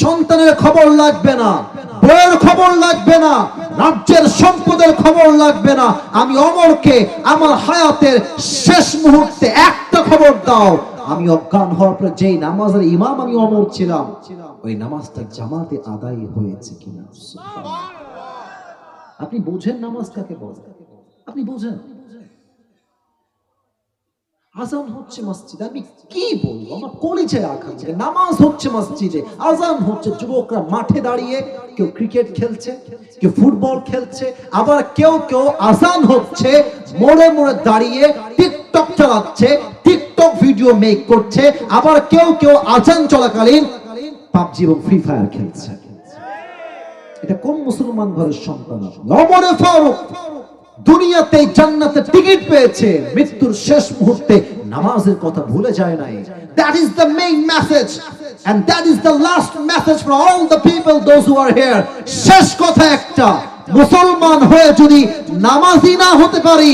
সন্তানের খবর লাগবে না, বইয়ের খবর লাগবে না, রাজ্যের সম্পদের খবর লাগবে না। আমি অমরকে আমার হায়াতের শেষ মুহূর্তে একটা খবর দাও। আমি অজ্ঞান হওয়ার পর যেই নামাজের ইমাম আমি অমর ছিলাম, ওই নামাজটা জামাতে আদায় হয়েছে কিনা? আপনি বুঝেন নামাজ কাকে বলে? আপনি বুঝেন? আজান হচ্ছে মসজিদে। আমি কি বলব? আমার নামাজ হচ্ছে মসজিদে। আজান হচ্ছে যুবকরা মাঠে দাঁড়িয়ে কেউ ক্রিকেট খেলছে, কেউ ফুটবল খেলছে, আবার কেউ কেউ আজান হচ্ছে, মোড়ে মোড়ে দাঁড়িয়ে টিকটক চালাচ্ছে, টিকটক ভিডিও মেক করছে, আবার কেউ কেউ আজান চলাকালীন পাবজি এবং ফ্রি ফায়ার খেলছে। এটা কোন মুসলমান ঘরের সন্তান? ফারুক দুনিয়াতে জান্নাতের টিকিট পেয়েছে। মৃত্যুর শেষ মুহূর্তে নামাজের কথা ভুলে যায় নাই। That is the main message and that is the last message for all the people those who are here শেষ কথা একটা। মুসলমান হয়ে যদি নামাজি না হতে পারি,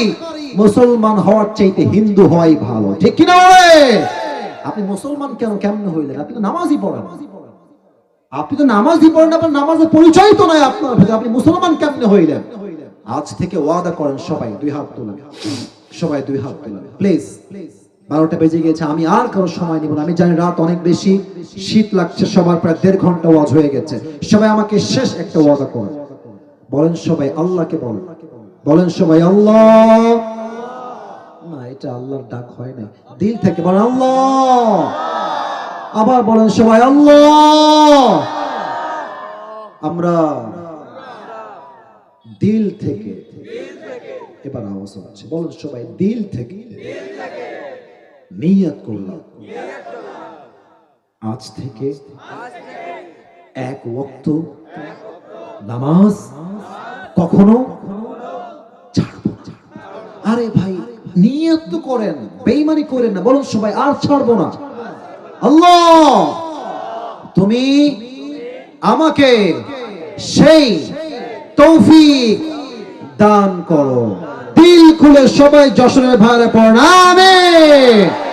মুসলমান হওয়ার চাইতে হিন্দু হওয়াই ভালো। ঠিক কিনা বলে? আপনি মুসলমান কেন, কেমন হইলেন? আপনি তো নামাজই পড়েন আপনি তো নামাজই পড়েন আপনার নামাজের পরিচয় তো নয় আপনার ভেতরে। আপনি মুসলমান কেমনে হইলেন? আজ থেকে ওয়াদা করেন সবাই, দুই হাত তোলেন। সবাই দুই হাত তোলেন। প্লিজ বারোটা বেজে গেছে আমি আর কারও সময় নিব না। আমি জানি রাত অনেক বেশি, শীত লাগছে, সবার প্রায় দেড় ঘণ্টা ওয়াজ হয়ে গেছে। সবাই আমাকে শেষ একটা ওয়াদা করেন বলেন সবাই আল্লাহকে বলেন বলেন সবাই আল্লাহ। না, এটা আল্লাহর ডাক হয় না দিল থেকে বলেন আল্লাহ। আবার বলেন সবাই আল্লাহ। আমরা দিল থেকে, এবার আওয়াজ হচ্ছে। বলেন সবাই দিল থেকে। নিয়ত করলাম। আজ থেকে এক ওয়াক্ত নামাজ কখনো ছাড়বো আরে ভাই, নিয়ত তো করেন বেইমানি করেন না বলুন সবাই আর ছাড়বো না। আল্লাহ, তুমি আমাকে সেই তৌফিক দান করো। দিল খুলে সবাই যশোরের ভাইরা পড়েন আমিন।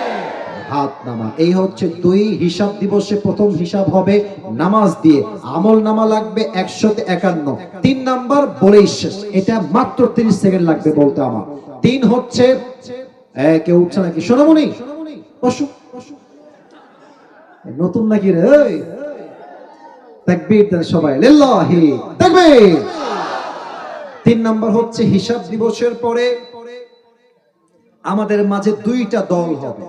হাত নামা। এই হচ্ছে দুই হিসাব দিবসে প্রথম হিসাব হবে নামাজ দিয়ে। আমল নামা লাগবে একশোতে একান্ন। তিন নাম্বার বলেই শেষ। এটা মাত্র তিরিশ সেকেন্ড লাগবে বলতে আমার। তিন হচ্ছে কেউ উঠছে নাকি? সোনামণি! বসো। নতুন নাকি রে? তাকবীর সবাই। লিল্লাহি! তাকবীর! তিন নাম্বার হচ্ছে হিসাব দিবসের পরে আমাদের মাঝে দুইটা দল হবে।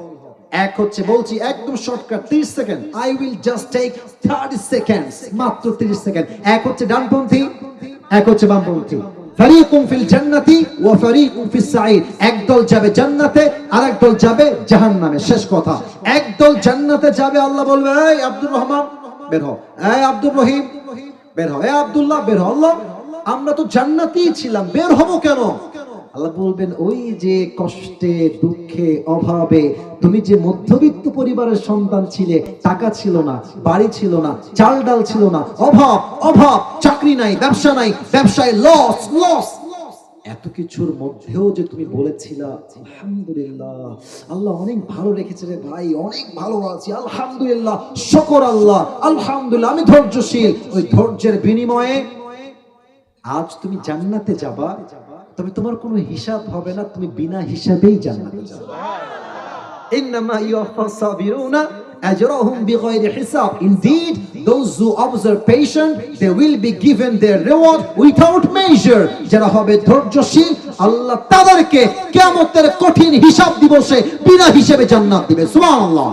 এক হচ্ছে বলছি একদম shortcut 30 second I will just take 30 seconds মাত্র 30 সেকেন্ড এক হচ্ছে ডানপন্থী, এক হচ্ছে বামপন্থী। ফারিকুম ফিল জান্নাতি ওয়া ফারিকুম ফিস সাঈর এক দল যাবে জান্নাতে আর এক দল যাবে জাহান্নামে। শেষ কথা। এক দল জান্নাতে যাবে, আল্লাহ বলবে, এই আব্দুর রহমান, বের হও। এই আব্দুর রহিম, বের হও। এই আব্দুল্লাহ, বের হও। আল্লাহ, আমরা তো জান্নাতেই ছিলাম। বের হব কেন? আল্লাহ বলবেন, ওই যে কষ্টে, দুঃখে, অভাবে তুমি যে মধ্যবিত্ত পরিবারের সন্তান ছিলে, টাকা ছিল না, বাড়ি ছিল না, চাল ডাল ছিল না, অভাব অভাব, চাকরি নাই, ব্যবসা নাই, ব্যবসায় লস লস এত কিছুর মধ্যেও যে তুমি বলেছিলা, আলহামদুলিল্লাহ, আল্লাহ অনেক ভালো রেখেছে রে ভাই, অনেক ভালো আছি, আলহামদুলিল্লাহ, শকর আল্লাহ, আলহামদুলিল্লাহ, আমি ধৈর্যশীল। ওই ধৈর্যের বিনিময়ে আজ তুমি জান্নাতে যাবা তবে তোমার কোনো হিসাব হবে না, তুমি বিনা হিসাবেই জান্নাতে যাবে। সাবিরুনা যারা হবে ধৈর্যশীল, আল্লাহ তাদেরকে কিয়ামতের কঠিন হিসাব দিবসে বিনা হিসেবে জান্নাত দিবে। সুবহানাল্লাহ।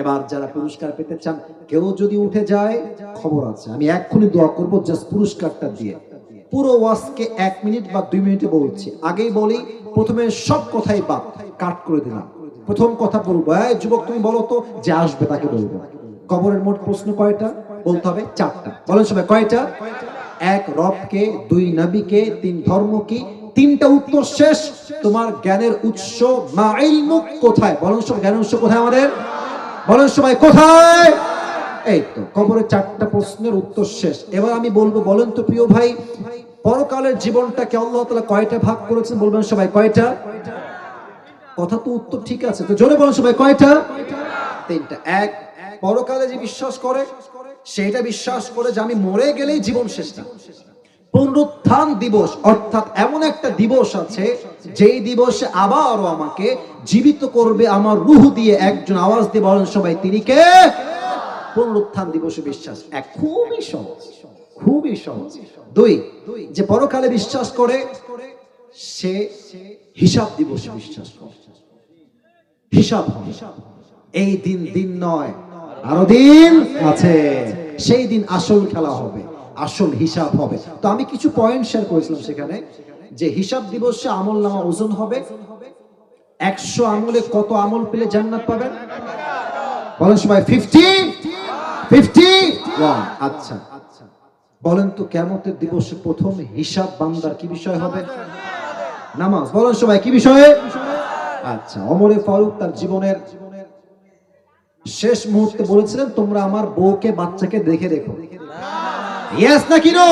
এবার যারা পুরস্কার পেতে চান, কেউ যদি উঠে যায়, খবর আছে। আমি এক্ষুনি দোয়া করব, জাস্ট পুরস্কারটা দিয়ে। পুরো ওয়াজকে এক মিনিট বা দুই মিনিটে বলছি। আগেই বলি, প্রথমে সব কথাই বাদ, কাট করে দিলাম। প্রথম কথা বলব, এই যুবক, তুমি বলো তো, যে আসবে তাকে বলব? কবরের মোট প্রশ্ন কয়টা? বলতে হবে চারটা। বলেন সবাই, কয়টা? এক রবকে দুই নবীকে তিন, ধর্ম কি? তিনটা উত্তর শেষ। তোমার জ্ঞানের উৎস মা ইলমুক কোথায়? বলেন সব, জ্ঞানের উৎস কোথায় আমাদের? বলেন সবাই, কোথায়? এই তো কবরের চারটা প্রশ্নের উত্তর শেষ। এবার আমি বলব, বলেন তো প্রিয় ভাই, পরকালের জীবনটাকে আল্লাহ তাআলা কয়টা ভাগ করেছেন বলবেন সবাই, কয়টা? কথা তো উত্তর ঠিক আছে, তো জোরে বলেন সবাই, কয়টা? তিনটা। এক, পরকালে যে বিশ্বাস করে, সেটা বিশ্বাস করে যে আমি মরে গেলেই জীবন শেষ না। পুনরুত্থান দিবস, অর্থাৎ এমন একটা দিবস আছে, যেই দিবসে আবারও আমাকে জীবিত করবে আমার রুহ দিয়ে একজন আওয়াজ দিয়ে বলেন সবাই, তিনি কে? পুনরুত্থান দিবসে বিশ্বাস। এক খুবই সহজ খুবই সহজ। দুই যে পরকালে বিশ্বাস করে সে হিসাব দিবসে বিশ্বাস করে। হিসাব এই দিন দিন নয় আরও দিন আছে। সেই দিন আসল খেলা হবে আসল হিসাব হবে। তো আমি কিছু পয়েন্ট শেয়ার করেছিলাম সেখানে যে হিসাব দিবসে আমল নামা ওজন হবে। একশো আমলে কত আমল পেলে জান্নাত পাবেন? বলেন সবাই ফিফটি আচ্ছা। বলেন তো কেমতের দিবসে প্রথম হিসাব বান্দার কি বিষয় হবে? নামাজ। বলেন সবাই, কি বিষয়ে? আচ্ছা অমরে ফারুক তার জীবনের শেষ মুহূর্তে বলেছিলেন, তোমরা আমার বউকে, বাচ্চাকে দেখে রেখো। ইয়াস নো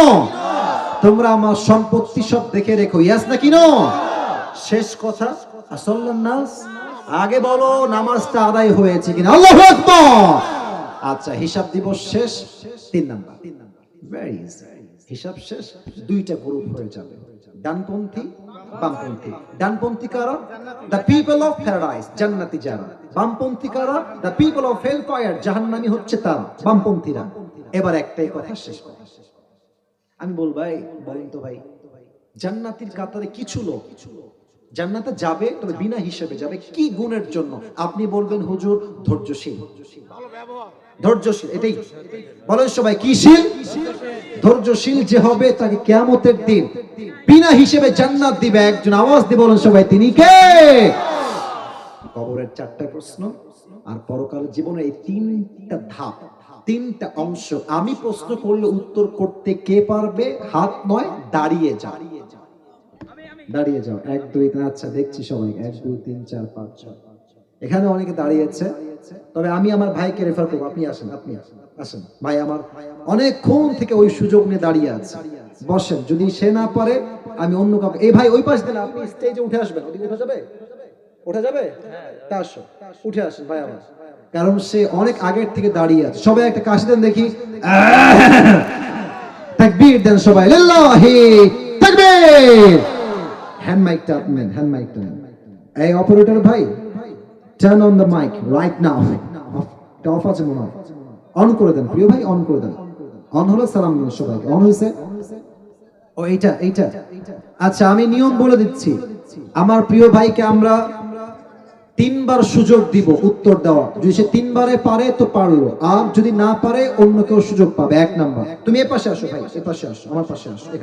তোমরা আমার সম্পত্তি সব দেখে রেখো। ইয়াস নো শেষ কথা আসল্লান নাস আগে বলো, নামাজটা আদায় হয়েছে কিনা। আল্লাহু আকবার! আচ্ছা হিসাব দিবস শেষ, তিন নাম্বার। ভেরি হিসাব শেষ, দুইটা গ্রুপ হয়ে যাবে। ডানপন্থী, বামপন্থী। ডানপন্থী কারা? দ্য পিপল অফ প্যারাডাইস জান্নাতি যারা। বামপন্থী কারা? The people of hell fire জাহান্নামী হচ্ছে তারা। বামপন্থীরা। এবার একটাই কথা শেষ কথা আমি বল ভাই বলেন তো ভাই, জান্নাতির কাতারে কিছু লোক কিছু লোক জান্নাতে যাবে তবে বিনা হিসেবে যাবে। কি গুণের জন্য? আপনি বলবেন হুজুর ধৈর্যশীল। ধৈর্যশীল এটাই। বলেন সবাই কি শীল? ধৈর্যশীল যে হবে তাকে কেয়ামতের দিন বিনা হিসেবে জান্নাত দিবে। একজন আওয়াজ দিয়ে বলেন সবাই তিনি কে? কবরের চারটা প্রশ্ন আর জীবনের এই তিনটা ধাপ তিনটা অংশ। আমি প্রশ্ন করলে উত্তর করতে কে পারবে? হাত নয় দাঁড়িয়ে যাও দাঁড়িয়ে যাও। এক, দুই, তিন আচ্ছা দেখছি সবাই। এক, দুই, তিন, চার, পাঁচ, ছয়। এখানে অনেকে দাঁড়িয়েছে। তবে আমি আমার ভাইকে রেফার করব। আপনি আসেন আপনি আসেন ভাই আমার অনেকক্ষণ থেকে ওই সুযোগ নিয়ে দাঁড়িয়ে আছে। বসেন, যদি সে না পারে, আমি অন্য কাউকে এই ভাই, ওই পাশ দিন আপনি স্টেজে উঠে আসবেন। ওদিকে উঠে যাবে? উঠে যাবে? তা আসো। উঠে আসেন ভাই আমার। কারণ সে অনেক আগের থেকে দাঁড়িয়ে আছে। সবাই একটা কাশি দেন দেখি। তাকবীর দেন সবাই। লিল্লাহি তাকবীর! এই অপারেটর ভাই turn on the mic right now এটা অফ আছে মনে হয় অন করে দেন প্রিয় ভাই অন করে দেন অন হলো সালাম অন হয়েছে ও এইটা এইটা আচ্ছা আমি নিয়ম বলে দিচ্ছি আমার প্রিয় ভাইকে আমরা তিনবার সুযোগ দিব উত্তর দেওয়া যদি সে তিনবারে পারে, তো পারল আর যদি না পারে, অন্য কেউ সুযোগ পাবে। এক নাম্বার। তুমি এ পাশে আসো ভাই, এ পাশে আসো, আমার পাশে আসো।